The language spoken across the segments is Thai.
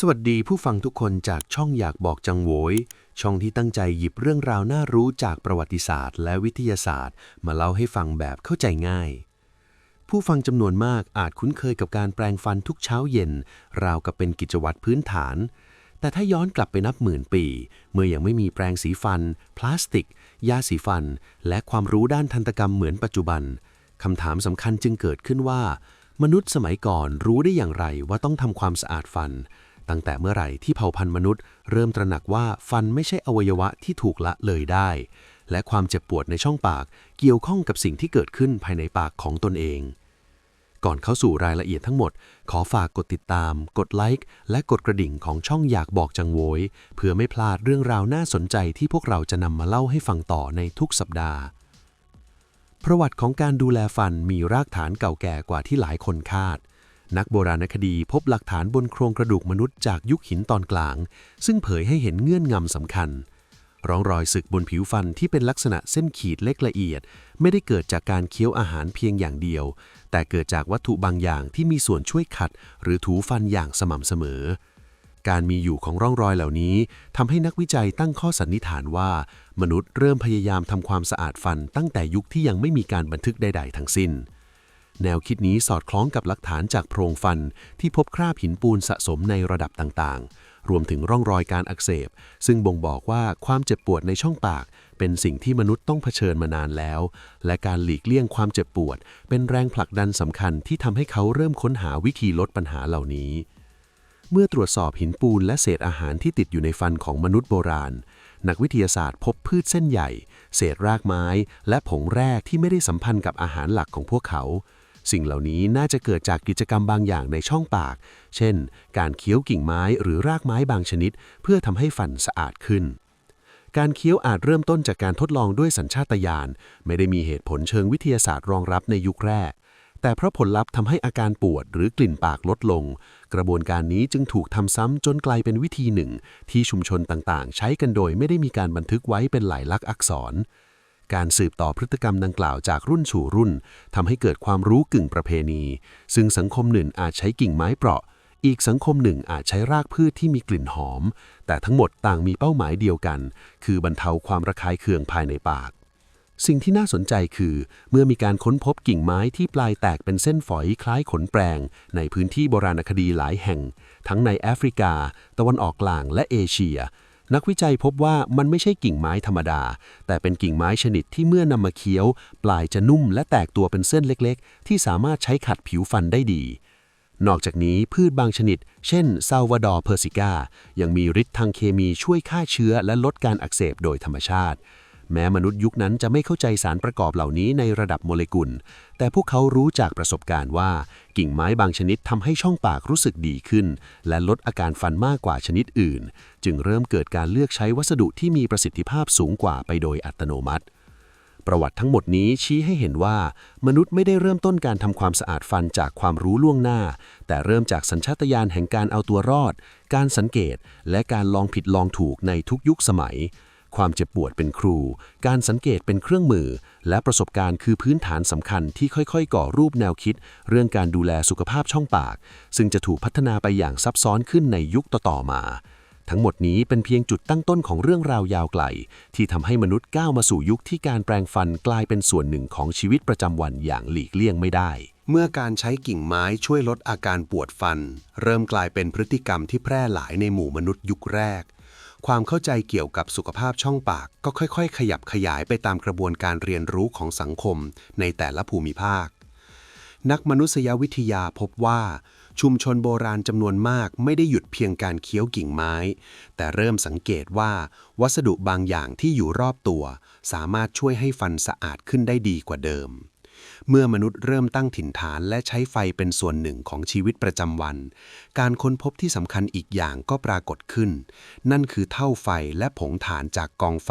สวัสดีผู้ฟังทุกคนจากช่องอยากบอกจังโหวย ช่องที่ตั้งใจหยิบเรื่องราวน่ารู้จากประวัติศาสตร์ และวิทยาศาสตร์ มาเล่าให้ฟังแบบเข้าใจง่าย ผู้ฟังจำนวนมากอาจคุ้นเคยกับการแปรงฟันทุกเช้าเย็น ราวกับเป็นกิจวัตรพื้นฐาน แต่ถ้าย้อนกลับไปนับหมื่นปี เมื่อยังไม่มีแปรงสีฟัน พลาสติก ยาสีฟัน และความรู้ด้านทันตกรรมเหมือนปัจจุบันคำถามสำคัญจึงเกิดขึ้นว่า มนุษย์สมัยก่อนรู้ได้อย่างไรว่าต้องทำความสะอาดฟัน ตั้งแต่เมื่อไหร่ที่เผ่าพันธุ์มนุษย์ เริ่มตระหนักว่าฟันไม่ใช่อวัยวะที่ถูกละเลยได้ และความเจ็บปวดในช่องปากเกี่ยวข้องกับสิ่งที่เกิดขึ้นภายในปากของตนเอง ก่อนเข้าสู่รายละเอียดทั้งหมด ขอฝากกดติดตาม กดไลค์และกดกระดิ่งของช่องอยากบอกจังโวย เพื่อไม่พลาดเรื่องราวน่าสนใจที่พวกเราจะนำมาเล่าให้ฟังต่อในทุกสัปดาห์ ประวัติของการดูแลฟันมีรากฐานเก่าแก่กว่าที่หลายคนคาด นักโบราณคดีพบหลักฐานบนโครงกระดูกมนุษย์จากยุคหินตอนกลาง ซึ่งเผยให้เห็นเงื่อนงำสำคัญร่องรอยสึกบนผิวฟันที่เป็นลักษณะเส้นขีดเล็กละเอียด ไม่ได้เกิดจากการเคี้ยวอาหารเพียงอย่างเดียว แต่เกิดจากวัตถุบางอย่างที่มีส่วนช่วยขัด หรือถูฟันอย่างสม่ำเสมอ การมีอยู่ของร่องรอยเหล่านี้ทำให้นักวิจัยตั้งข้อสันนิษฐานว่า มนุษย์เริ่มพยายามทำความสะอาดฟันตั้งแต่ยุคที่ยังไม่มีการบันทึกใด ๆ ทั้งสิ้น แนวคิดนี้สอดคล้องกับหลักฐานจากโพรงฟัน ที่พบคราบหินปูนสะสมในระดับต่างๆ รวมถึงร่องรอยการอักเสบ ซึ่งบ่งบอกว่าความเจ็บปวดในช่องปาก เป็นสิ่งที่มนุษย์ต้องเผชิญมานานแล้ว และการหลีกเลี่ยงความเจ็บปวด เป็นแรงผลักดันสำคัญที่ทำให้เขาเริ่มค้นหาวิธีลดปัญหาเหล่านี้ เมื่อตรวจสอบหินปูนและเศษอาหารที่ติดอยู่ในฟันของมนุษย์โบราณนักวิทยาศาสตร์พบพืชเส้นใหญ่ เศษรากไม้ และผงแร่ที่ไม่ได้สัมพันธ์กับอาหารหลักของพวกเขา สิ่งเหล่านี้น่าจะเกิดจากกิจกรรมบางอย่างในช่องปาก เช่น การเคี้ยวกิ่งไม้หรือรากไม้บางชนิด เพื่อทำให้ฟันสะอาดขึ้น การเคี้ยวอาจเริ่มต้นจากการทดลองด้วยสัญชาตญาณไม่ได้มีเหตุผลเชิงวิทยาศาสตร์รองรับในยุคแรก แต่เพราะผลลัพธ์ทำให้อาการปวดหรือกลิ่นปากลดลง กระบวนการนี้จึงถูกทำซ้ำจนกลายเป็นวิธีหนึ่ง ที่ชุมชนต่างๆ ใช้กันโดยไม่ได้มีการบันทึกไว้เป็นหลายลักษณ์อักษร การสืบต่อพฤติกรรมดังกล่าวจากรุ่นสู่รุ่นทำให้เกิดความรู้กึ่งประเพณี ซึ่งสังคมหนึ่งอาจใช้กิ่งไม้เปราะ อีกสังคมหนึ่งอาจใช้รากพืชที่มีกลิ่นหอม แต่ทั้งหมดต่างมีเป้าหมายเดียวกัน คือบรรเทาความระคายเคืองภายในปาก สิ่งที่น่าสนใจคือ เมื่อมีการค้นพบกิ่งไม้ที่ปลายแตกเป็นเส้นฝอยคล้ายขนแปรง ในพื้นที่โบราณคดีหลายแห่ง ทั้งในแอฟริกา ตะวันออกกลางและเอเชีย นักวิจัยพบว่ามันไม่ใช่กิ่งไม้ธรรมดา แต่เป็นกิ่งไม้ชนิดที่เมื่อนำมาเคี้ยว ปลายจะนุ่มและแตกตัวเป็นเส้นเล็กๆ ที่สามารถใช้ขัดผิวฟันได้ดี นอกจากนี้พืชบางชนิด เช่นซาวาดอร์เพอร์ซิก้ายังมีฤทธิ์ทางเคมีช่วยฆ่าเชื้อและลดการอักเสบโดยธรรมชาติ แม้มนุษย์ยุคนั้นจะไม่เข้าใจสารประกอบเหล่านี้ในระดับโมเลกุล แต่พวกเขารู้จากประสบการณ์ว่า กิ่งไม้บางชนิดทำให้ช่องปากรู้สึกดีขึ้น และลดอาการฟันมากกว่าชนิดอื่น จึงเริ่มเกิดการเลือกใช้วัสดุที่มีประสิทธิภาพสูงกว่าไปโดยอัตโนมัติประวัติทั้งหมดนี้ชี้ให้เห็นว่า มนุษย์ไม่ได้เริ่มต้นการทำความสะอาดฟันจากความรู้ล่วงหน้า แต่เริ่มจากสัญชาตญาณแห่งการเอาตัวรอด การสังเกต และการลองผิดลองถูกในทุกยุคสมัย ความเจ็บปวดเป็นครู การสังเกตเป็นเครื่องมือ และประสบการณ์คือพื้นฐานสำคัญที่ค่อยๆ ก่อรูปแนวคิด เรื่องการดูแลสุขภาพช่องปาก ซึ่งจะถูกพัฒนาไปอย่างซับซ้อนขึ้นในยุคต่อๆมา ทั้งหมดนี้เป็นเพียงจุดตั้งต้นของเรื่องราวยาวไกล ที่ทำให้มนุษย์ก้าวมาสู่ยุคที่การแปลงฟันกลายเป็นส่วนหนึ่งของชีวิตประจำวันอย่างหลีกเลี่ยงไม่ได้เมื่อการใช้กิ่งไม้ช่วยลดอาการปวดฟัน เริ่มกลายเป็นพฤติกรรมที่แพร่หลายในหมู่มนุษย์ยุคแรก ความเข้าใจเกี่ยวกับสุขภาพช่องปาก ก็ค่อยๆ ขยับขยายไปตามกระบวนการเรียนรู้ของสังคมในแต่ละภูมิภาค นักมนุษยวิทยาพบว่า ชุมชนโบราณจำนวนมากไม่ได้หยุดเพียงการเคี้ยวกิ่งไม้ แต่เริ่มสังเกตว่า วัสดุบางอย่างที่อยู่รอบตัว สามารถช่วยให้ฟันสะอาดขึ้นได้ดีกว่าเดิม เมื่อมนุษย์เริ่มตั้งถิ่นฐานและใช้ไฟเป็นส่วนหนึ่งของชีวิตประจำวัน การค้นพบที่สำคัญอีกอย่างก็ปรากฏขึ้น นั่นคือเท่าไฟและผงถ่านจากกองไฟ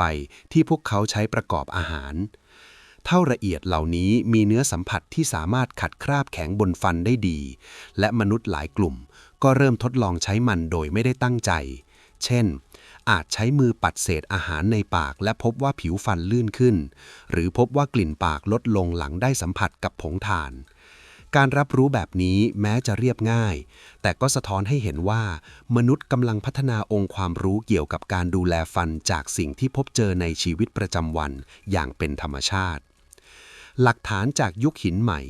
ที่พวกเขาใช้ประกอบอาหาร เท่าละเอียดเหล่านี้มีเนื้อสัมผัสที่สามารถขัดคราบแข็งบนฟันได้ดี และมนุษย์หลายกลุ่ม ก็เริ่มทดลองใช้มันโดยไม่ได้ตั้งใจ เช่น อาจใช้มือปัดเศษอาหารในปาก และพบว่าผิวฟันลื่นขึ้น หรือพบว่ากลิ่นปากลดลงหลังได้สัมผัสกับผงถ่าน การรับรู้แบบนี้แม้จะเรียบง่าย แต่ก็สะท้อนให้เห็นว่า มนุษย์กำลังพัฒนาองค์ความรู้เกี่ยวกับการดูแลฟันจากสิ่งที่พบเจอในชีวิตประจำวันอย่างเป็นธรรมชาติหลักฐานจากยุคหินใหม่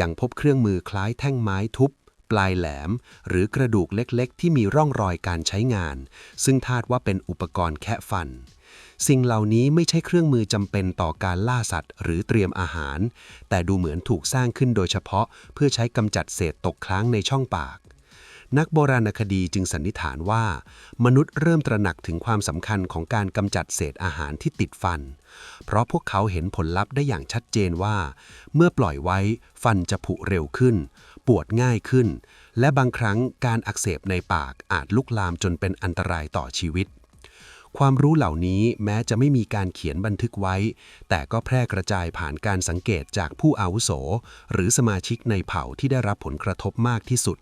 ยังพบเครื่องมือคล้ายแท่งไม้ทุบ ปลายแหลม หรือกระดูกเล็กๆ ที่มีร่องรอยการใช้งาน ซึ่งคาดว่าเป็นอุปกรณ์แคะฟัน สิ่งเหล่านี้ไม่ใช่เครื่องมือจำเป็นต่อการล่าสัตว์ หรือเตรียมอาหาร แต่ดูเหมือนถูกสร้างขึ้นโดยเฉพาะ เพื่อใช้กำจัดเศษตกค้างในช่องปากนักโบราณคดีจึงสันนิษฐานว่า มนุษย์เริ่มตระหนักถึงความสำคัญของการกำจัดเศษอาหารที่ติดฟัน เพราะพวกเขาเห็นผลลัพธ์ได้อย่างชัดเจนว่า เมื่อปล่อยไว้ฟันจะผุเร็วขึ้น ปวดง่ายขึ้น และบางครั้งการอักเสบในปากอาจลุกลามจนเป็นอันตรายต่อชีวิต ความรู้เหล่านี้แม้จะไม่มีการเขียนบันทึกไว้ แต่ก็แพร่กระจายผ่านการสังเกตจากผู้อาวุโส หรือสมาชิกในเผ่าที่ได้รับผลกระทบมากที่สุด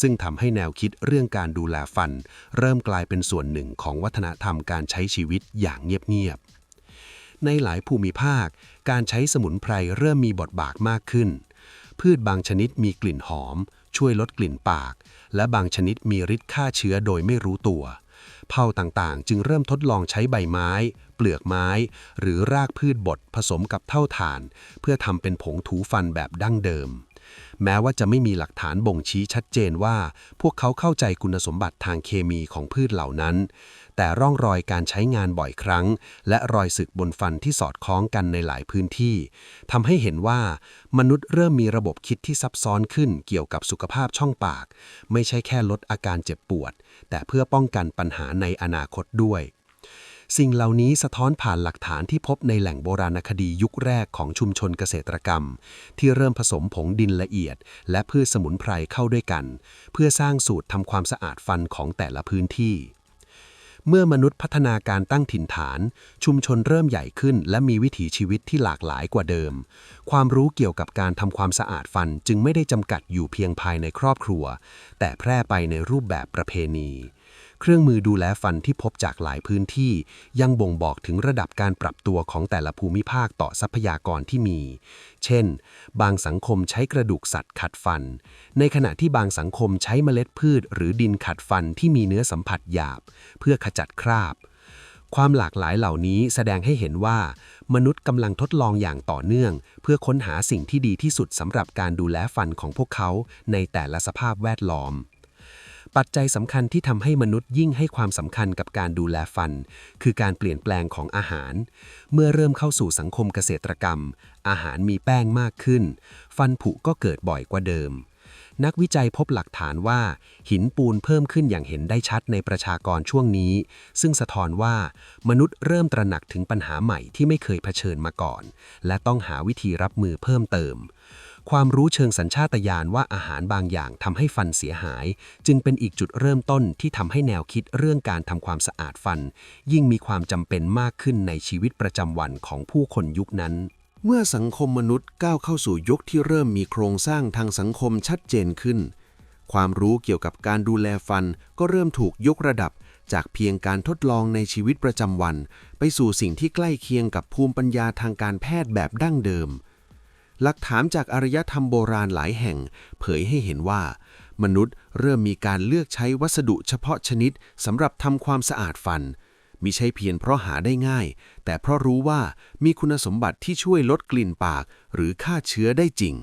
ซึ่งทำให้แนวคิดเรื่องการดูแลฟัน เริ่มกลายเป็นส่วนหนึ่งของวัฒนธรรมการใช้ชีวิตอย่างเงียบๆในหลายภูมิภาค การใช้สมุนไพรเริ่มมีบทบาทมากขึ้น พืชบางชนิดมีกลิ่นหอม ช่วยลดกลิ่นปาก และบางชนิดมีฤทธิ์ฆ่าเชื้อโดยไม่รู้ตัว เผ่าต่างๆ จึงเริ่มทดลองใช้ใบไม้ เปลือกไม้ หรือรากพืชบดผสมกับเท่าฐาน เพื่อทำเป็นผงถูฟันแบบดั้งเดิม แม้ว่าจะไม่มีหลักฐานบ่งชี้ชัดเจนว่า พวกเขาเข้าใจคุณสมบัติทางเคมีของพืชเหล่านั้น แต่ร่องรอยการใช้งานบ่อยครั้ง และรอยสึกบนฟันที่สอดคล้องกันในหลายพื้นที่ทำให้เห็นว่า มนุษย์เริ่มมีระบบคิดที่ซับซ้อนขึ้นเกี่ยวกับสุขภาพช่องปาก ไม่ใช่แค่ลดอาการเจ็บปวด แต่เพื่อป้องกันปัญหาในอนาคตด้วย สิ่งเหล่านี้สะท้อนผ่านหลักฐานที่พบในแหล่งโบราณคดียุคแรกของชุมชนเกษตรกรรม ที่เริ่มผสมผงดินละเอียด และพืชสมุนไพรเข้าด้วยกัน เพื่อสร้างสูตรทำความสะอาดฟันของแต่ละพื้นที่ เมื่อมนุษย์พัฒนาการตั้งถิ่นฐาน ชุมชนเริ่มใหญ่ขึ้น และมีวิถีชีวิตที่หลากหลายกว่าเดิม ความรู้เกี่ยวกับการทำความสะอาดฟันจึงไม่ได้จำกัดอยู่เพียงภายในครอบครัว แต่แพร่ไปในรูปแบบประเพณี เครื่องมือดูแลฟันที่พบจากหลายพื้นที่ ยังบ่งบอกถึงระดับการปรับตัวของแต่ละภูมิภาคต่อทรัพยากรที่มี เช่น บางสังคมใช้กระดูกสัตว์ขัดฟัน ในขณะที่บางสังคมใช้เมล็ดพืช หรือดินขัดฟันที่มีเนื้อสัมผัสหยาบ เพื่อขจัดคราบ ความหลากหลายเหล่านี้แสดงให้เห็นว่า มนุษย์กำลังทดลองอย่างต่อเนื่อง เพื่อค้นหาสิ่งที่ดีที่สุดสำหรับการดูแลฟันของพวกเขาในแต่ละสภาพแวดล้อม ปัจจัยสำคัญที่ทำให้มนุษย์ยิ่งให้ความสำคัญกับการดูแลฟัน คือการเปลี่ยนแปลงของอาหาร เมื่อเริ่มเข้าสู่สังคมเกษตรกรรม อาหารมีแป้งมากขึ้น ฟันผุก็เกิดบ่อยกว่าเดิม นักวิจัยพบหลักฐานว่า หินปูนเพิ่มขึ้นอย่างเห็นได้ชัดในประชากรช่วงนี้ ซึ่งสะท้อนว่า มนุษย์เริ่มตระหนักถึงปัญหาใหม่ที่ไม่เคยเผชิญมาก่อน และต้องหาวิธีรับมือเพิ่มเติม ความรู้เชิงสัญชาตญาณว่าอาหารบางอย่างทำให้ฟันเสียหาย จึงเป็นอีกจุดเริ่มต้นที่ทำให้แนวคิดเรื่องการทำความสะอาดฟัน ยิ่งมีความจำเป็นมากขึ้นในชีวิตประจำวันของผู้คนยุคนั้นเมื่อสังคมมนุษย์ก้าวเข้าสู่ยุคที่เริ่มมีโครงสร้างทางสังคมชัดเจนขึ้น ความรู้เกี่ยวกับการดูแลฟันก็เริ่มถูกยกระดับ จากเพียงการทดลองในชีวิตประจำวัน ไปสู่สิ่งที่ใกล้เคียงกับภูมิปัญญาทางการแพทย์แบบดั้งเดิม หลักฐานจากอารยธรรมโบราณหลายแห่ง เผยให้เห็นว่า มนุษย์เริ่มมีการเลือกใช้วัสดุเฉพาะชนิดสำหรับทำความสะอาดฟันมิใช่เพียงเพราะหาได้ง่าย แต่เพราะรู้ว่ามีคุณสมบัติที่ช่วยลดกลิ่นปาก หรือฆ่าเชื้อได้จริง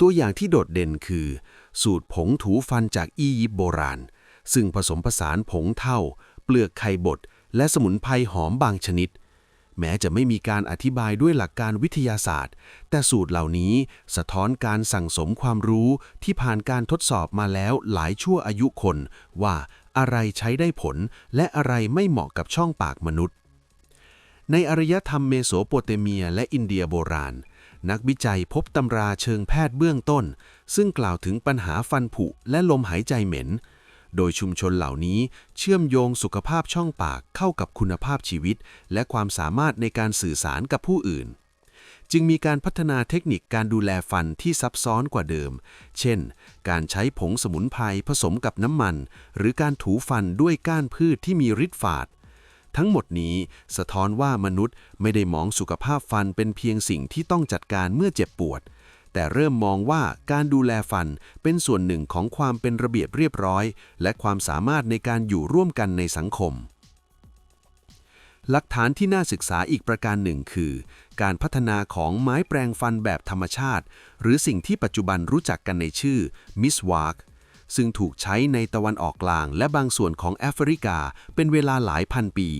ตัวอย่างที่โดดเด่นคือ สูตรผงถูฟันจากอียิปต์โบราณ ซึ่งผสมผสานผงเท่า เปลือกไข่บด และสมุนไพรหอมบางชนิด แม้จะไม่มีการอธิบายด้วยหลักการวิทยาศาสตร์ แต่สูตรเหล่านี้สะท้อนการสั่งสมความรู้ที่ผ่านการทดสอบมาแล้วหลายชั่วอายุคน ว่าอะไรใช้ได้ผล และอะไรไม่เหมาะกับช่องปากมนุษย์ ในอารยธรรมเมโสโปเตเมียและอินเดียโบราณ นักวิจัยพบตำราเชิงแพทย์เบื้องต้น ซึ่งกล่าวถึงปัญหาฟันผุและลมหายใจเหม็น โดยชุมชนเหล่านี้เชื่อมโยงสุขภาพช่องปากเข้ากับคุณภาพชีวิต และความสามารถในการสื่อสารกับผู้อื่น จึงมีการพัฒนาเทคนิคการดูแลฟันที่ซับซ้อนกว่าเดิม เช่น การใช้ผงสมุนไพรผสมกับน้ำมัน หรือการถูฟันด้วยก้านพืชที่มีฤทธิ์ฝาดทั้งหมดนี้สะท้อนว่ามนุษย์ไม่ได้มองสุขภาพฟันเป็นเพียงสิ่งที่ต้องจัดการเมื่อเจ็บปวด แต่เริ่มมองว่าการดูแลฟันเป็นส่วนหนึ่งของความเป็นระเบียบเรียบร้อย และความสามารถในการอยู่ร่วมกันในสังคม หลักฐานที่น่าศึกษาอีกประการหนึ่งคือ การพัฒนาของไม้แปรงฟันแบบธรรมชาติ หรือสิ่งที่ปัจจุบันรู้จักกันในชื่อมิสวาร์กซึ่งถูกใช้ในตะวันออกกลาง และบางส่วนของแอฟริกา เป็นเวลาหลายพันปี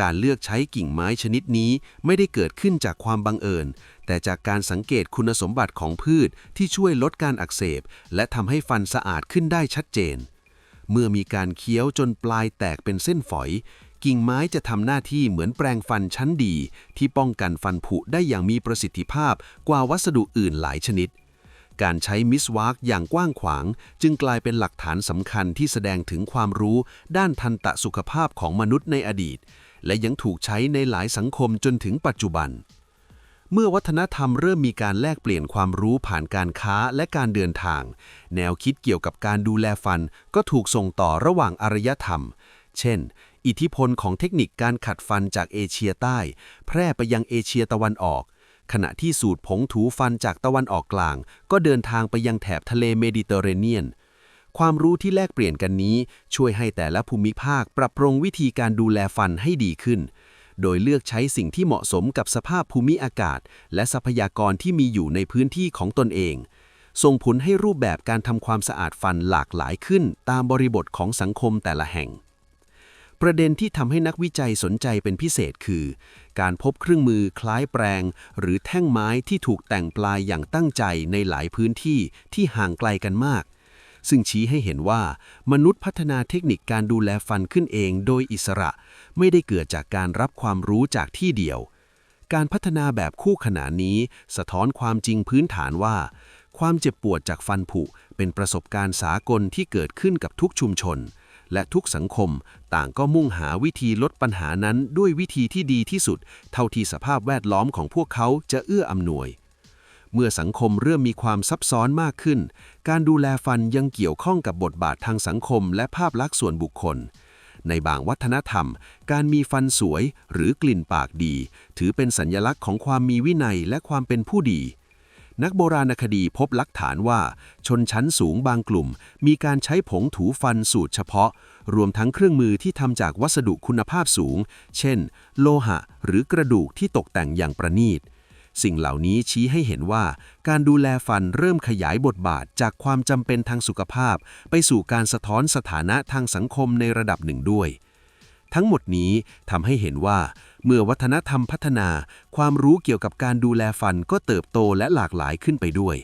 การเลือกใช้กิ่งไม้ชนิดนี้ไม่ได้เกิดขึ้นจากความบังเอิญ แต่จากการสังเกตคุณสมบัติของพืชที่ช่วยลดการอักเสบ และทำให้ฟันสะอาดขึ้นได้ชัดเจน เมื่อมีการเคี้ยวจนปลายแตกเป็นเส้นฝอย กิ่งไม้จะทำหน้าที่เหมือนแปรงฟันชั้นดี ที่ป้องกันฟันผุได้อย่างมีประสิทธิภาพกว่าวัสดุอื่นหลายชนิดการใช้มิสวาร์กอย่างกว้างขวาง จึงกลายเป็นหลักฐานสำคัญที่แสดงถึงความรู้ด้านทันตสุขภาพของมนุษย์ในอดีต และยังถูกใช้ในหลายสังคมจนถึงปัจจุบัน เมื่อวัฒนธรรมเริ่มมีการแลกเปลี่ยนความรู้ผ่านการค้าและการเดินทาง แนวคิดเกี่ยวกับการดูแลฟันก็ถูกส่งต่อระหว่างอารยธรรม เช่น อิทธิพลของเทคนิคการขัดฟันจากเอเชียใต้ แพร่ไปยังเอเชียตะวันออก ขณะที่สูตรผงถูฟันจากตะวันออกกลาง ก็เดินทางไปยังแถบทะเลเมดิเตอร์เรเนียนความรู้ที่แลกเปลี่ยนกันนี้ ช่วยให้แต่ละภูมิภาคปรับปรุงวิธีการดูแลฟันให้ดีขึ้น โดยเลือกใช้สิ่งที่เหมาะสมกับสภาพภูมิอากาศ และทรัพยากรที่มีอยู่ในพื้นที่ของตนเอง ส่งผลให้รูปแบบการทำความสะอาดฟันหลากหลายขึ้น ตามบริบทของสังคมแต่ละแห่ง ประเด็นที่ทำให้นักวิจัยสนใจเป็นพิเศษคือ การพบเครื่องมือคล้ายแปรงหรือแท่งไม้ที่ถูกแต่งปลายอย่างตั้งใจในหลายพื้นที่ที่ห่างไกลกันมาก ซึ่งชี้ให้เห็นว่า มนุษย์พัฒนาเทคนิคการดูแลฟันขึ้นเองโดยอิสระ ไม่ได้เกิดจากการรับความรู้จากที่เดียว การพัฒนาแบบคู่ขนานนี้ สะท้อนความจริงพื้นฐานว่า ความเจ็บปวดจากฟันผุเป็นประสบการณ์สากลที่เกิดขึ้นกับทุกชุมชน และทุกสังคมต่างก็มุ่งหาวิธีลดปัญหานั้นด้วยวิธีที่ดีที่สุด เท่าที่สภาพแวดล้อมของพวกเขาจะเอื้ออำนวย เมื่อสังคมเริ่มมีความซับซ้อนมากขึ้น การดูแลฟันยังเกี่ยวข้องกับบทบาททางสังคมและภาพลักษณ์ส่วนบุคคล ในบางวัฒนธรรม การมีฟันสวยหรือกลิ่นปากดี ถือเป็นสัญลักษณ์ของความมีวินัยและความเป็นผู้ดี นักโบราณคดีพบหลักฐานว่า ชนชั้นสูงบางกลุ่ม มีการใช้ผงถูฟันสูตรเฉพาะ รวมทั้งเครื่องมือที่ทำจากวัสดุคุณภาพสูง เช่น โลหะ หรือกระดูกที่ตกแต่งอย่างประณีต สิ่งเหล่านี้ชี้ให้เห็นว่า การดูแลฟันเริ่มขยายบทบาทจากความจำเป็นทางสุขภาพ ไปสู่การสะท้อนสถานะทางสังคมในระดับหนึ่งด้วย ทั้งหมดนี้ทำให้เห็นว่า เมื่อวัฒนธรรมพัฒนา ความรู้เกี่ยวกับการดูแลฟันก็เติบโตและหลากหลายขึ้นไปด้วย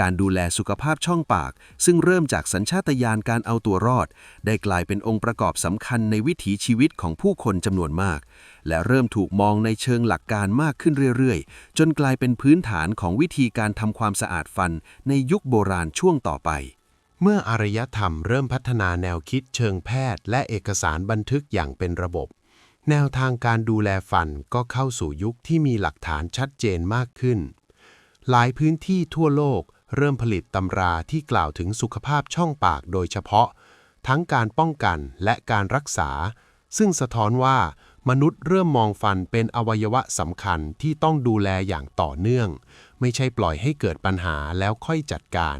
การดูแลสุขภาพช่องปาก ซึ่งเริ่มจากสัญชาตญาณการเอาตัวรอด ได้กลายเป็นองค์ประกอบสำคัญในวิถีชีวิตของผู้คนจำนวนมาก และเริ่มถูกมองในเชิงหลักการมากขึ้นเรื่อยๆ จนกลายเป็นพื้นฐานของวิธีการทำความสะอาดฟันในยุคโบราณช่วงต่อไปเมื่ออารยธรรมเริ่มพัฒนาแนวคิดเชิงแพทย์ และเอกสารบันทึกอย่างเป็นระบบ แนวทางการดูแลฟันก็เข้าสู่ยุคที่มีหลักฐานชัดเจนมากขึ้น หลายพื้นที่ทั่วโลก เริ่มผลิตตำราที่กล่าวถึงสุขภาพช่องปากโดยเฉพาะ ทั้งการป้องกันและการรักษา ซึ่งสะท้อนว่ามนุษย์เริ่มมองฟันเป็นอวัยวะสำคัญที่ต้องดูแลอย่างต่อเนื่อง ไม่ใช่ปล่อยให้เกิดปัญหาแล้วค่อยจัดการ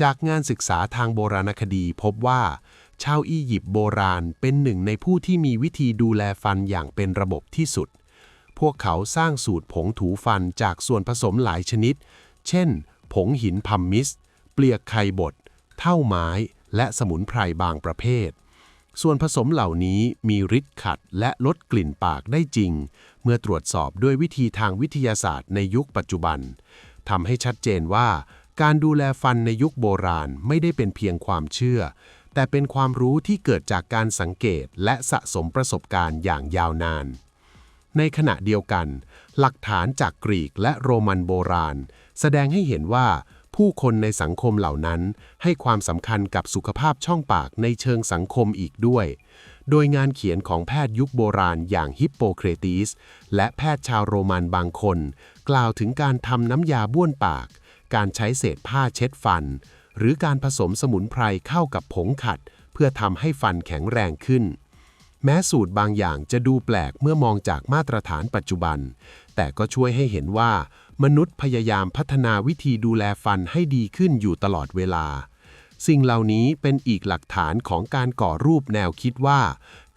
จากงานศึกษาทางโบราณคดีพบว่า ชาวอียิปต์โบราณเป็นหนึ่งในผู้ที่มีวิธีดูแลฟันอย่างเป็นระบบที่สุด พวกเขาสร้างสูตรผงถูฟันจากส่วนผสมหลายชนิด เช่น ผงหินพัมมิส เปลือกไข่บด เท่าไม้ และสมุนไพรบางประเภท ส่วนผสมเหล่านี้มีฤทธิ์ขัดและลดกลิ่นปากได้จริง เมื่อตรวจสอบด้วยวิธีทางวิทยาศาสตร์ในยุคปัจจุบันทำให้ชัดเจนว่า การดูแลฟันในยุคโบราณไม่ได้เป็นเพียงความเชื่อ แต่เป็นความรู้ที่เกิดจากการสังเกตและสะสมประสบการณ์อย่างยาวนานในขณะเดียวกัน หลักฐานจากกรีกและโรมันโบราณ แสดงให้เห็นว่าผู้คนในสังคมเหล่านั้น ให้ความสำคัญกับสุขภาพช่องปากในเชิงสังคมอีกด้วย โดยงานเขียนของแพทย์ยุคโบราณอย่างฮิปโปเครติสและแพทย์ชาวโรมันบางคน กล่าวถึงการทำน้ำยาบ้วนปาก การใช้เศษผ้าเช็ดฟัน หรือการผสมสมุนไพรเข้ากับผงขัด เพื่อทำให้ฟันแข็งแรงขึ้น แม้สูตรบางอย่างจะดูแปลกเมื่อมองจากมาตรฐานปัจจุบัน แต่ก็ช่วยให้เห็นว่า มนุษย์พยายามพัฒนาวิธีดูแลฟันให้ดีขึ้นอยู่ตลอดเวลา สิ่งเหล่านี้เป็นอีกหลักฐานของการก่อรูปแนวคิดว่า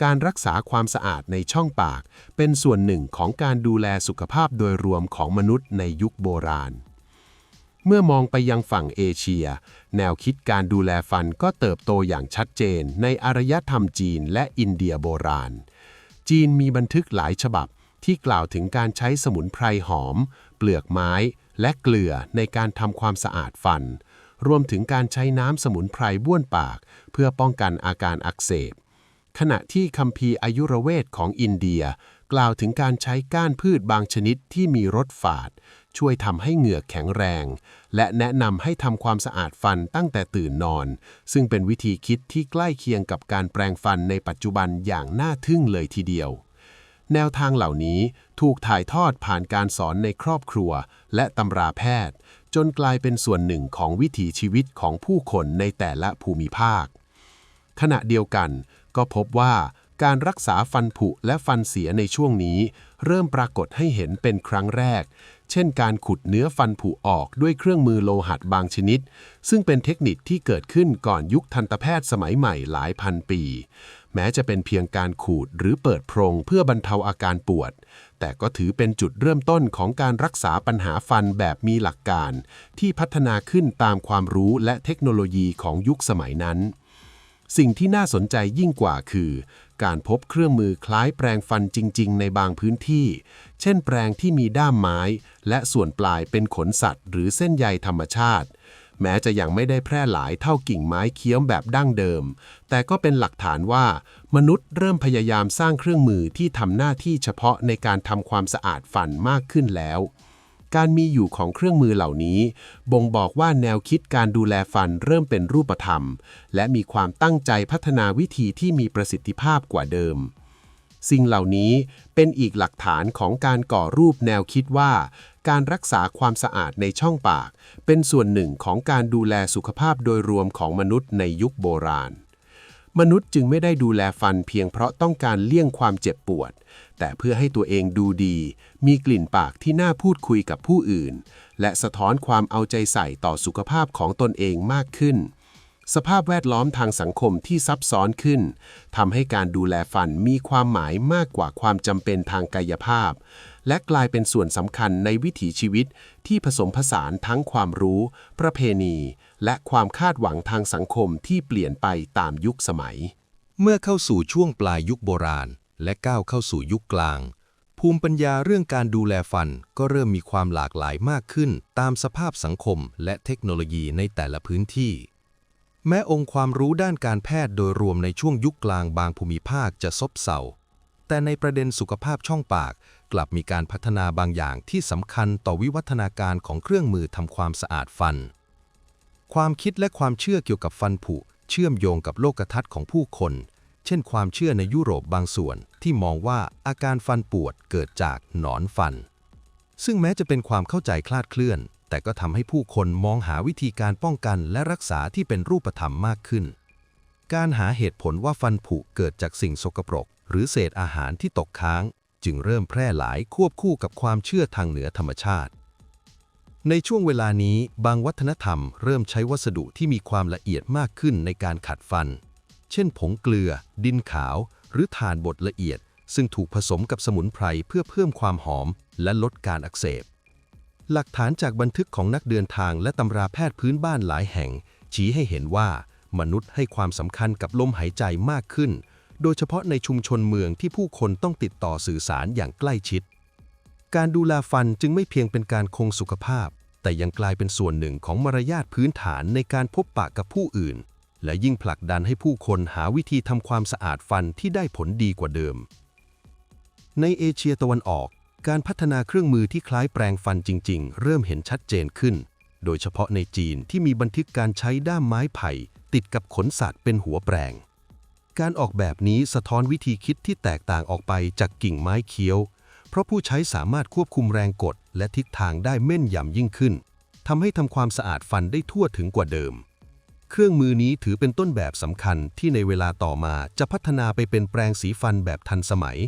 การรักษาความสะอาดในช่องปาก เป็นส่วนหนึ่งของการดูแลสุขภาพโดยรวมของมนุษย์ในยุคโบราณ เมื่อมองไปยังฝั่งเอเชีย แนวคิดการดูแลฟันก็เติบโตอย่างชัดเจน ในอารยธรรมจีนและอินเดียโบราณ จีนมีบันทึกหลายฉบับที่กล่าวถึงการใช้สมุนไพรหอม เปลือกไม้และเกลือในการทำความสะอาดฟัน รวมถึงการใช้น้ำสมุนไพรบ้วนปาก เพื่อป้องกันอาการอักเสบ ขณะที่คัมภีร์อายุรเวทของอินเดีย กล่าวถึงการใช้ก้านพืชบางชนิดที่มีรสฝาด ช่วยทำให้เหงือกแข็งแรง และแนะนำให้ทำความสะอาดฟันตั้งแต่ตื่นนอน ซึ่งเป็นวิธีคิดที่ใกล้เคียงกับการแปรงฟันในปัจจุบันอย่างน่าทึ่งเลยทีเดียว แนวทางเหล่านี้ถูกถ่ายทอดผ่านการสอนในครอบครัว และตำราแพทย์ จนกลายเป็นส่วนหนึ่งของวิถีชีวิตของผู้คนในแต่ละภูมิภาค ขณะเดียวกันก็พบว่าการรักษาฟันผุและฟันเสียในช่วงนี้ เริ่มปรากฏให้เห็นเป็นครั้งแรก เช่นการขุดเนื้อฟันผุออกด้วยเครื่องมือโลหัตบางชนิด ซึ่งเป็นเทคนิคที่เกิดขึ้นก่อนยุคทันตแพทย์สมัยใหม่หลายพันปี แม้จะเป็นเพียงการขูดหรือเปิดโพรงเพื่อบรรเทาอาการปวด แต่ก็ถือเป็นจุดเริ่มต้นของการรักษาปัญหาฟันแบบมีหลักการ ที่พัฒนาขึ้นตามความรู้และเทคโนโลยีของยุคสมัยนั้น สิ่งที่น่าสนใจยิ่งกว่าคือ การพบเครื่องมือคล้ายแปรงฟันจริง ๆ ในบางพื้นที่ เช่น แปรงที่มีด้ามไม้ และส่วนปลายเป็นขนสัตว์ หรือเส้นใยธรรมชาติ แม้จะยังไม่ได้แพร่หลายเท่ากิ่งไม้เคี้ยวแบบดั้งเดิม แต่ก็เป็นหลักฐานว่า มนุษย์เริ่มพยายามสร้างเครื่องมือที่ทำหน้าที่เฉพาะในการทำความสะอาดฟันมากขึ้นแล้ว การมีอยู่ของเครื่องมือเหล่านี้ บ่งบอกว่าแนวคิดการดูแลฟันเริ่มเป็นรูปธรรม และมีความตั้งใจพัฒนาวิธีที่มีประสิทธิภาพกว่าเดิม สิ่งเหล่านี้เป็นอีกหลักฐานของการก่อรูปแนวคิดว่า การรักษาความสะอาดในช่องปาก เป็นส่วนหนึ่งของการดูแลสุขภาพโดยรวมของมนุษย์ในยุคโบราณ มนุษย์จึงไม่ได้ดูแลฟันเพียงเพราะต้องการเลี่ยงความเจ็บปวด แต่เพื่อให้ตัวเองดูดี มีกลิ่นปากที่น่าพูดคุยกับผู้อื่น และสะท้อนความเอาใจใส่ต่อสุขภาพของตนเองมากขึ้น สภาพแวดล้อมทางสังคมที่ซับซ้อนขึ้นทำให้การดูแลฟันมีความหมายมากกว่าความจำเป็นทางกายภาพ และกลายเป็นส่วนสำคัญในวิถีชีวิตที่ผสมผสานทั้งความรู้ ประเพณี และความคาดหวังทางสังคมที่เปลี่ยนไปตามยุคสมัย เมื่อเข้าสู่ช่วงปลายยุคโบราณ และก้าวเข้าสู่ยุคกลาง ภูมิปัญญาเรื่องการดูแลฟันก็เริ่มมีความหลากหลายมากขึ้น ตามสภาพสังคมและเทคโนโลยีในแต่ละพื้นที่ แม้องค์ความรู้ด้านการแพทย์โดยรวมในช่วงยุคกลางบางภูมิภาคจะซบเซา แต่ในประเด็นสุขภาพช่องปาก กลับมีการพัฒนาบางอย่างที่สำคัญต่อวิวัฒนาการของเครื่องมือทำความสะอาดฟัน ความคิดและความเชื่อเกี่ยวกับฟันผุ เชื่อมโยงกับโลกทัศน์ของผู้คน เช่นความเชื่อในยุโรปบางส่วน ที่มองว่าอาการฟันปวดเกิดจากหนอนฟัน ซึ่งแม้จะเป็นความเข้าใจคลาดเคลื่อน แต่ก็ทำให้ผู้คนมองหาวิธีการป้องกันและรักษาที่เป็นรูปธรรมมากขึ้น การหาเหตุผลว่าฟันผุเกิดจากสิ่งสกปรก หรือเศษอาหารที่ตกค้าง จึงเริ่มแพร่หลายควบคู่กับความเชื่อทางเหนือธรรมชาติ ในช่วงเวลานี้บางวัฒนธรรมเริ่มใช้วัสดุที่มีความละเอียดมากขึ้นในการขัดฟัน เช่น ผงเกลือ ดินขาว หรือถ่านบดละเอียด ซึ่งถูกผสมกับสมุนไพรเพื่อเพิ่มความหอมและลดการอักเสบ หลักฐานจากบันทึกของนักเดินทางและตำราแพทย์พื้นบ้านหลายแห่ง ชี้ให้เห็นว่ามนุษย์ให้ความสำคัญกับลมหายใจมากขึ้น โดยเฉพาะในชุมชนเมืองที่ผู้คนต้องติดต่อสื่อสารอย่างใกล้ชิด การดูแลฟันจึงไม่เพียงเป็นการคงสุขภาพ แต่ยังกลายเป็นส่วนหนึ่งของมารยาทพื้นฐานในการพบปะกับผู้อื่น และยิ่งผลักดันให้ผู้คนหาวิธีทำความสะอาดฟันที่ได้ผลดีกว่าเดิม ในเอเชียตะวันออก การพัฒนาเครื่องมือที่คล้ายแปรงฟันจริง ๆ เริ่มเห็นชัดเจนขึ้น โดยเฉพาะในจีนที่มีบันทึกการใช้ด้ามไม้ไผ่ ติดกับขนสัตว์เป็นหัวแปรง การออกแบบนี้สะท้อนวิธีคิดที่แตกต่างออกไปจากกิ่งไม้เคี้ยว เพราะผู้ใช้สามารถควบคุมแรงกด และทิศทางได้แม่นยำยิ่งขึ้นทำให้ทำความสะอาดฟันได้ทั่วถึงกว่าเดิม เครื่องมือนี้ถือเป็นต้นแบบสำคัญที่ในเวลาต่อมาจะพัฒนาไปเป็นแปรงสีฟันแบบทันสมัย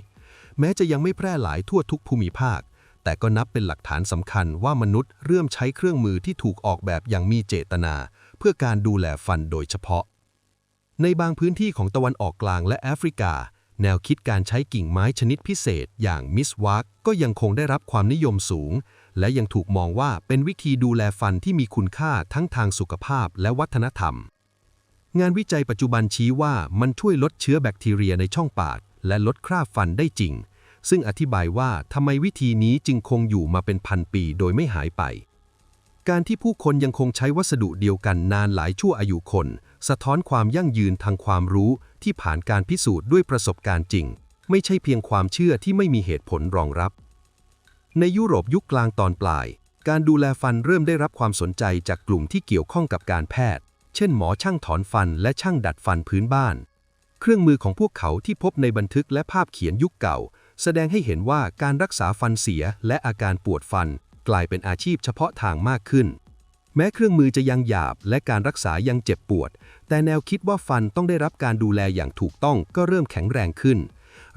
แม้จะยังไม่แพร่หลายทั่วทุกภูมิภาค แต่ก็นับเป็นหลักฐานสำคัญว่ามนุษย์เริ่มใช้เครื่องมือที่ถูกออกแบบอย่างมีเจตนา เพื่อการดูแลฟันโดยเฉพาะ ในบางพื้นที่ของตะวันออกกลางและแอฟริกา แนวคิดการใช้กิ่งไม้ชนิดพิเศษ อย่างมิสวากก็ยังคงได้รับความนิยมสูง และยังถูกมองว่าเป็นวิธีดูแลฟันที่มีคุณค่าทั้งทางสุขภาพและวัฒนธรรมงานวิจัยปัจจุบันชี้ว่ามันช่วยลดเชื้อแบคทีเรียในช่องปาก และลดคราบฟันได้จริง ซึ่งอธิบายว่าทำไมวิธีนี้จึงคงอยู่มาเป็นพันปีโดยไม่หายไป การที่ผู้คนยังคงใช้วัสดุเดียวกันนานหลายชั่วอายุคน สะท้อนความยั่งยืนทางความรู้ที่ผ่านการพิสูจน์ด้วยประสบการณ์จริง ไม่ใช่เพียงความเชื่อที่ไม่มีเหตุผลรองรับ ในยุโรปยุคกลางตอนปลาย การดูแลฟันเริ่มได้รับความสนใจจากกลุ่มที่เกี่ยวข้องกับการแพทย์ เช่นหมอช่างถอนฟันและช่างดัดฟันพื้นบ้าน เครื่องมือของพวกเขาที่พบในบันทึกและภาพเขียนยุคเก่า แสดงให้เห็นว่าการรักษาฟันเสียและอาการปวดฟัน กลายเป็นอาชีพเฉพาะทางมากขึ้น แม้เครื่องมือจะยังหยาบและการรักษายังเจ็บปวด แต่แนวคิดว่าฟันต้องได้รับการดูแลอย่างถูกต้องก็เริ่มแข็งแรงขึ้น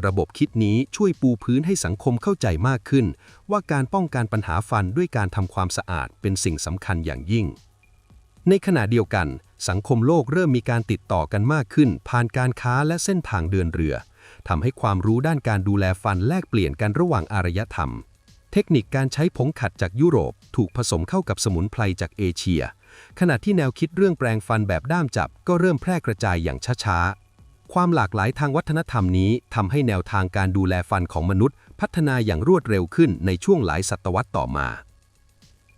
ระบบคิดนี้ช่วยปูพื้นให้สังคมเข้าใจมากขึ้น ว่าการป้องกันปัญหาฟันด้วยการทำความสะอาดเป็นสิ่งสำคัญอย่างยิ่ง ในขณะเดียวกัน สังคมโลกเริ่มมีการติดต่อกันมากขึ้น ผ่านการค้าและเส้นทางเดินเรือทำให้ความรู้ด้านการดูแลฟันแลกเปลี่ยนกันระหว่างอารยธรรม เทคนิคการใช้ผงขัดจากยุโรป ถูกผสมเข้ากับสมุนไพรจากเอเชีย ขณะที่แนวคิดเรื่องแปลงฟันแบบด้ามจับ ก็เริ่มแพร่กระจายอย่างช้าๆ ความหลากหลายทางวัฒนธรรมนี้ทำให้แนวทางการดูแลฟันของมนุษย์ พัฒนาอย่างรวดเร็วขึ้นในช่วงหลายศตวรรษต่อมา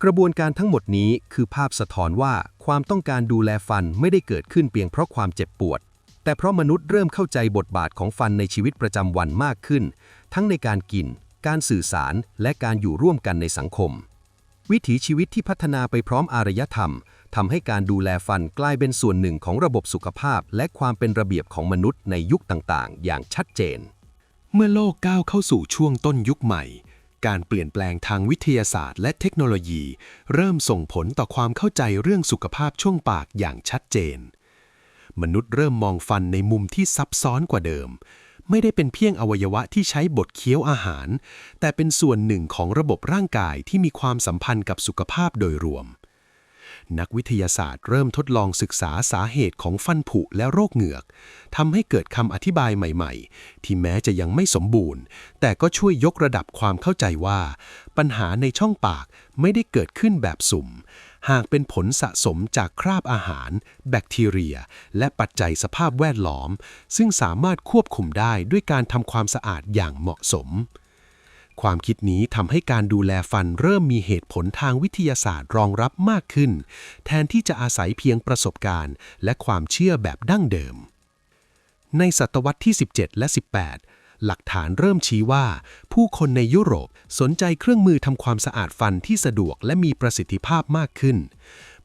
กระบวนการทั้งหมดนี้คือภาพสะท้อนว่าความต้องการดูแลฟันไม่ได้เกิดขึ้นเพียงเพราะความเจ็บปวด แต่เพราะมนุษย์เริ่มเข้าใจบทบาทของฟันในชีวิตประจำวันมากขึ้น ทั้งในการกิน การสื่อสาร และการอยู่ร่วมกันในสังคม วิถีชีวิตที่พัฒนาไปพร้อมอารยธรรมทำให้การดูแลฟันกลายเป็นส่วนหนึ่งของระบบสุขภาพ และความเป็นระเบียบของมนุษย์ในยุคต่างๆ อย่างชัดเจน เมื่อโลกก้าวเข้าสู่ช่วงต้นยุคใหม่ การเปลี่ยนแปลงทางวิทยาศาสตร์ และเทคโนโลยี เริ่มส่งผลต่อความเข้าใจเรื่องสุขภาพช่วงปากอย่างชัดเจน มนุษย์เริ่มมองฟันในมุมที่ซับซ้อนกว่าเดิม ไม่ได้เป็นเพียงอวัยวะที่ใช้บดเคี้ยวอาหาร แต่เป็นส่วนหนึ่งของระบบร่างกายที่มีความสัมพันธ์กับสุขภาพโดยรวม นักวิทยาศาสตร์เริ่มทดลองศึกษาสาเหตุของฟันผุและโรคเหงือกทำให้เกิดคำอธิบายใหม่ๆ ที่แม้จะยังไม่สมบูรณ์ แต่ก็ช่วยยกระดับความเข้าใจว่า ปัญหาในช่องปากไม่ได้เกิดขึ้นแบบสุ่ม หากเป็นผลสะสมจากคราบอาหาร แบคทีเรีย และปัจจัยสภาพแวดล้อม ซึ่งสามารถควบคุมได้ด้วยการทำความสะอาดอย่างเหมาะสม ความคิดนี้ทำให้การดูแลฟันเริ่มมีเหตุผลทางวิทยาศาสตร์รองรับมากขึ้น แทนที่จะอาศัยเพียงประสบการณ์ และความเชื่อแบบดั้งเดิม ในศตวรรษที่ 17 และ 18 หลักฐานเริ่มชี้ว่า ผู้คนในยุโรปสนใจเครื่องมือทำความสะอาดฟันที่สะดวกและมีประสิทธิภาพมากขึ้น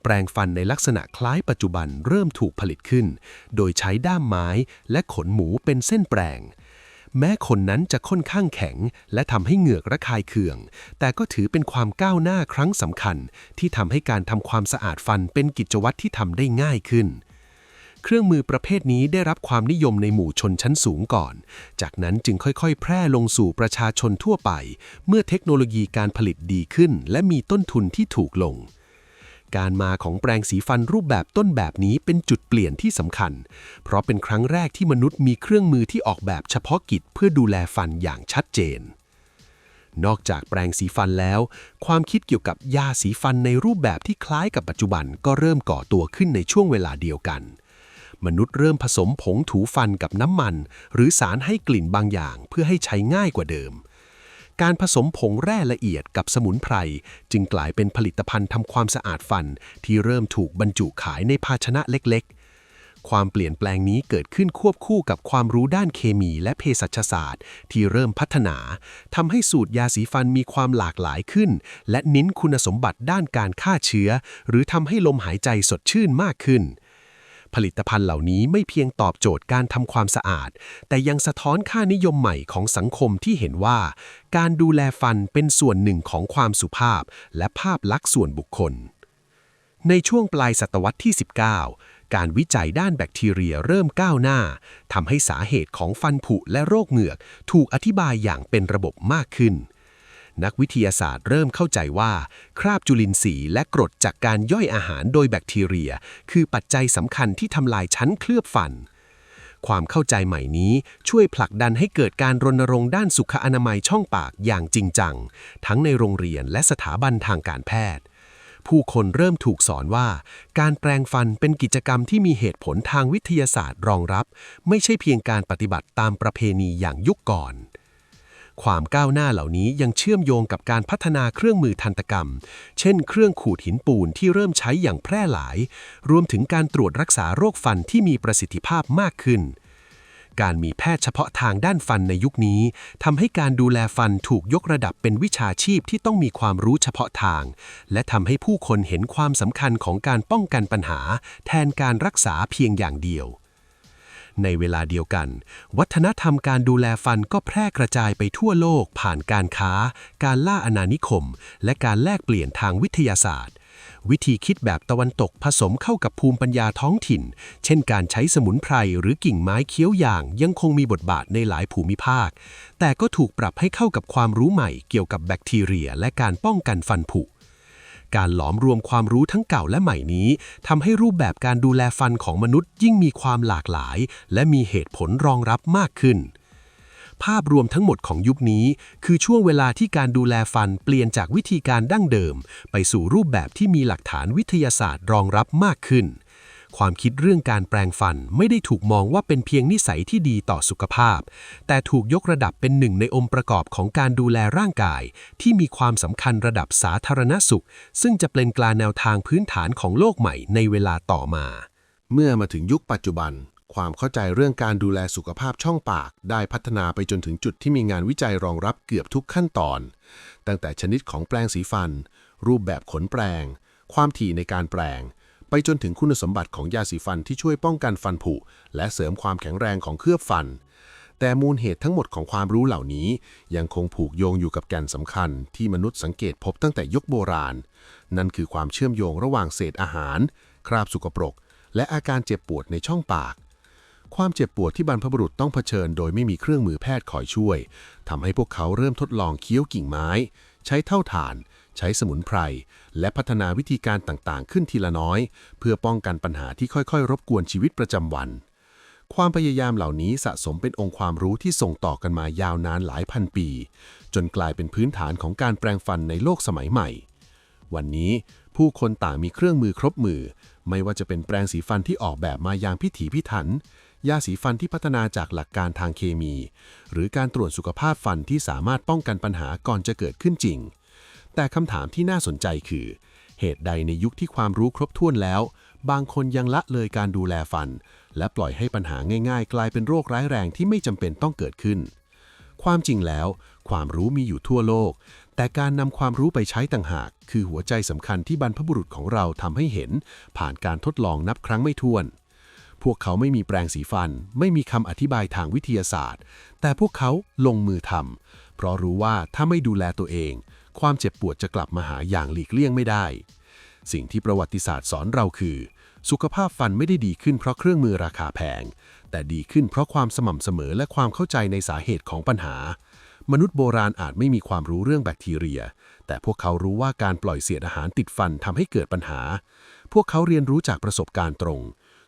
แปรงฟันในลักษณะคล้ายปัจจุบันเริ่มถูกผลิตขึ้น โดยใช้ด้ามไม้และขนหมูเป็นเส้นแปรง แม้คนนั้นจะค่อนข้างแข็ง และทำให้เหงือกระคายเคือง แต่ก็ถือเป็นความก้าวหน้าครั้งสำคัญ ที่ทำให้การทำความสะอาดฟันเป็นกิจวัตรที่ทำได้ง่ายขึ้น เครื่องมือประเภทนี้ได้รับความนิยมในหมู่ชนชั้นสูงก่อน จากนั้นจึงค่อยๆ แพร่ลงสู่ประชาชนทั่วไป เมื่อเทคโนโลยีการผลิตดีขึ้น และมีต้นทุนที่ถูกลง การมาของแปรงสีฟันรูปแบบต้นแบบนี้เป็นจุดเปลี่ยนที่สำคัญ เพราะเป็นครั้งแรกที่มนุษย์มีเครื่องมือที่ออกแบบเฉพาะกิจเพื่อดูแลฟันอย่างชัดเจน นอกจากแปรงสีฟันแล้ว ความคิดเกี่ยวกับยาสีฟันในรูปแบบที่คล้ายกับปัจจุบันก็เริ่มก่อตัวขึ้นในช่วงเวลาเดียวกัน มนุษย์เริ่มผสมผงถูฟันกับน้ำมัน หรือสารให้กลิ่นบางอย่างเพื่อให้ใช้ง่ายกว่าเดิม การผสมผงแร่ละเอียดกับสมุนไพร จึงกลายเป็นผลิตภัณฑ์ทำความสะอาดฟัน ที่เริ่มถูกบรรจุขายในภาชนะเล็ก ๆ ความเปลี่ยนแปลงนี้เกิดขึ้นควบคู่กับความรู้ด้านเคมีและเภสัชศาสตร์ ที่เริ่มพัฒนาทำให้สูตรยาสีฟันมีความหลากหลายขึ้น และเน้นคุณสมบัติด้านการฆ่าเชื้อ หรือทำให้ลมหายใจสดชื่นมากขึ้น ผลิตภัณฑ์เหล่านี้ไม่เพียงตอบโจทย์การทำความสะอาด แต่ยังสะท้อนค่านิยมใหม่ของสังคมที่เห็นว่า การดูแลฟันเป็นส่วนหนึ่งของความสุภาพ และภาพลักษณ์ส่วนบุคคล ในช่วงปลายศตวรรษที่ 19 การวิจัยด้านแบคทีเรียเริ่มก้าวหน้าทำให้สาเหตุของฟันผุและโรคเหงือก ถูกอธิบายอย่างเป็นระบบมากขึ้น นักวิทยาศาสตร์เริ่มเข้าใจว่า คราบจุลินทรีย์และกรดจากการย่อยอาหารโดยแบคทีเรีย คือปัจจัยสำคัญที่ทำลายชั้นเคลือบฟัน ความเข้าใจใหม่นี้ช่วยผลักดันให้เกิดการรณรงค์ด้านสุขอนามัยช่องปากอย่างจริงจัง ทั้งในโรงเรียนและสถาบันทางการแพทย์ผู้คนเริ่มถูกสอนว่า การแปรงฟันเป็นกิจกรรมที่มีเหตุผลทางวิทยาศาสตร์รองรับ ไม่ใช่เพียงการปฏิบัติตามประเพณีอย่างยุคก่อน ความก้าวหน้าเหล่านี้ยังเชื่อมโยงกับการพัฒนาเครื่องมือทันตกรรม เช่น เครื่องขูดหินปูนที่เริ่มใช้อย่างแพร่หลาย รวมถึงการตรวจรักษาโรคฟันที่มีประสิทธิภาพมากขึ้น การมีแพทย์เฉพาะทางด้านฟันในยุคนี้ทำให้การดูแลฟันถูกยกระดับเป็นวิชาชีพที่ต้องมีความรู้เฉพาะทาง และทำให้ผู้คนเห็นความสำคัญของการป้องกันปัญหา แทนการรักษาเพียงอย่างเดียว ในเวลาเดียวกัน วัฒนธรรมการดูแลฟันก็แพร่กระจายไปทั่วโลกผ่านการค้า การล่าอาณานิคม และการแลกเปลี่ยนทางวิทยาศาสตร์ วิธีคิดแบบตะวันตกผสมเข้ากับภูมิปัญญาท้องถิ่น เช่นการใช้สมุนไพรหรือกิ่งไม้เคี้ยวอย่างยังคงมีบทบาทในหลายภูมิภาค แต่ก็ถูกปรับให้เข้ากับความรู้ใหม่เกี่ยวกับแบคทีเรีย และการป้องกันฟันผุ การหลอมรวมความรู้ทั้งเก่าและใหม่นี้ทำให้รูปแบบการดูแลฟันของมนุษย์ยิ่งมีความหลากหลาย และมีเหตุผลรองรับมากขึ้น ภาพรวมทั้งหมดของยุคนี้ คือช่วงเวลาที่การดูแลฟันเปลี่ยนจากวิธีการดั้งเดิม ไปสู่รูปแบบที่มีหลักฐานวิทยาศาสตร์รองรับมากขึ้น ความคิดเรื่องการแปลงฟันไม่ได้ถูกมองว่าเป็นเพียงนิสัยที่ดีต่อสุขภาพ แต่ถูกยกระดับเป็นหนึ่งในองค์ประกอบของการดูแลร่างกาย ที่มีความสำคัญระดับสาธารณสุข ซึ่งจะเป็นกลาแนวทางพื้นฐานของโลกใหม่ในเวลาต่อมา เมื่อมาถึงยุคปัจจุบัน ความเข้าใจเรื่องการดูแลสุขภาพช่องปาก ได้พัฒนาไปจนถึงจุดที่มีงานวิจัยรองรับเกือบทุกขั้นตอน ตั้งแต่ชนิดของแปรงสีฟัน รูปแบบขนแปรง ความถี่ในการแปรง ไปจนถึงคุณสมบัติของยาสีฟันที่ช่วยป้องกันฟันผุ และเสริมความแข็งแรงของเคลือบฟัน แต่มูลเหตุทั้งหมดของความรู้เหล่านี้ ยังคงผูกโยงอยู่กับแก่นสำคัญ ที่มนุษย์สังเกตพบตั้งแต่ยุคโบราณ นั่นคือความเชื่อมโยงระหว่างเศษอาหาร คราบสุกปรก และอาการเจ็บปวดในช่องปากความเจ็บปวดที่บรรพบุรุษต้องเผชิญโดยไม่มีเครื่องมือแพทย์คอยช่วยทำให้พวกเขาเริ่มทดลองเคี้ยวกิ่งไม้ ใช้เท่าฐาน ใช้สมุนไพร และพัฒนาวิธีการต่างๆ ขึ้นทีละน้อย เพื่อป้องกันปัญหาที่ค่อยๆ รบกวนชีวิตประจำวัน ความพยายามเหล่านี้สะสมเป็นองค์ความรู้ที่ส่งต่อกันมายาวนานหลายพันปี จนกลายเป็นพื้นฐานของการแปลงฟันในโลกสมัยใหม่ วันนี้ผู้คนต่างมีเครื่องมือครบมือ ไม่ว่าจะเป็นแปรงสีฟันที่ออกแบบมาอย่างพิถีพิถัน ยาสีฟันที่พัฒนาจากหลักการทางเคมี หรือการตรวจสุขภาพฟันที่สามารถป้องกันปัญหาก่อนจะเกิดขึ้นจริง แต่คำถามที่น่าสนใจคือ เหตุใดในยุคที่ความรู้ครบถ้วนแล้ว บางคนยังละเลยการดูแลฟัน และปล่อยให้ปัญหาง่าย ๆ กลายเป็นโรคร้ายแรงที่ไม่จำเป็นต้องเกิดขึ้น ความจริงแล้ว ความรู้มีอยู่ทั่วโลก แต่การนำความรู้ไปใช้ต่างหาก คือหัวใจสำคัญที่บรรพบุรุษของเราทำให้เห็น ผ่านการทดลองนับครั้งไม่ถ้วนพวกเขาไม่มีแปรงสีฟัน ไม่มีคำอธิบายทางวิทยาศาสตร์ แต่พวกเขาลงมือทำเพราะรู้ว่าถ้าไม่ดูแลตัวเอง ความเจ็บปวดจะกลับมาหาอย่างหลีกเลี่ยงไม่ได้ สิ่งที่ประวัติศาสตร์สอนเราคือ สุขภาพฟันไม่ได้ดีขึ้นเพราะเครื่องมือราคาแพง แต่ดีขึ้นเพราะความสม่ำเสมอและความเข้าใจในสาเหตุของปัญหา มนุษย์โบราณอาจไม่มีความรู้เรื่องแบคทีเรีย แต่พวกเขารู้ว่าการปล่อยเศษอาหารติดฟันทำให้เกิดปัญหา พวกเขาเรียนรู้จากประสบการณ์ตรง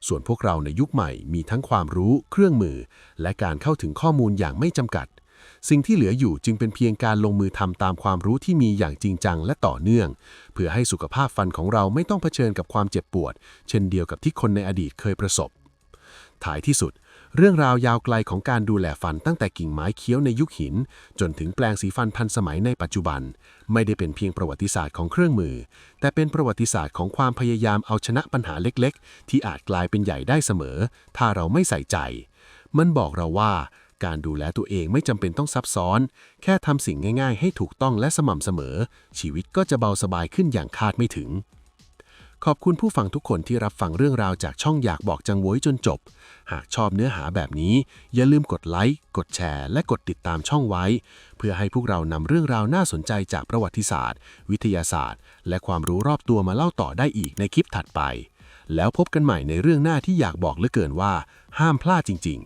ส่วนพวกเราในยุคใหม่มีทั้งความรู้ เครื่องมือ และการเข้าถึงข้อมูลอย่างไม่จำกัด สิ่งที่เหลืออยู่จึงเป็นเพียงการลงมือทำตามความรู้ที่มีอย่างจริงจังและต่อเนื่อง เพื่อให้สุขภาพฟันของเราไม่ต้องเผชิญกับความเจ็บปวด เช่นเดียวกับที่คนในอดีตเคยประสบท้ายที่สุด เรื่องราวยาวไกลของการดูแลฟันตั้งแต่กิ่งไม้เคี้ยวในยุคหิน จนถึงแปลงสีฟันทันสมัยในปัจจุบัน ไม่ได้เป็นเพียงประวัติศาสตร์ของเครื่องมือ แต่เป็นประวัติศาสตร์ของความพยายามเอาชนะปัญหาเล็ก ๆ ที่อาจกลายเป็นใหญ่ได้เสมอ ถ้าเราไม่ใส่ใจ มันบอกเราว่า การดูแลตัวเองไม่จำเป็นต้องซับซ้อน แค่ทำสิ่งง่ายๆ ให้ถูกต้องและสม่ำเสมอ ชีวิตก็จะเบาสบายขึ้นอย่างคาดไม่ถึง ขอบคุณผู้ฟังทุกคนที่รับฟังเรื่องราวจากช่องอยากบอกจังโวยจนจบ หากชอบเนื้อหาแบบนี้ อย่าลืมกดไลค์ กดแชร์ และกดติดตามช่องไว้ เพื่อให้พวกเรานำเรื่องราวน่าสนใจจากประวัติศาสตร์ วิทยาศาสตร์ และความรู้รอบตัวมาเล่าต่อได้อีกในคลิปถัดไป แล้วพบกันใหม่ในเรื่องหน้าที่อยากบอกเหลือเกินว่า ห้ามพลาดจริง ๆ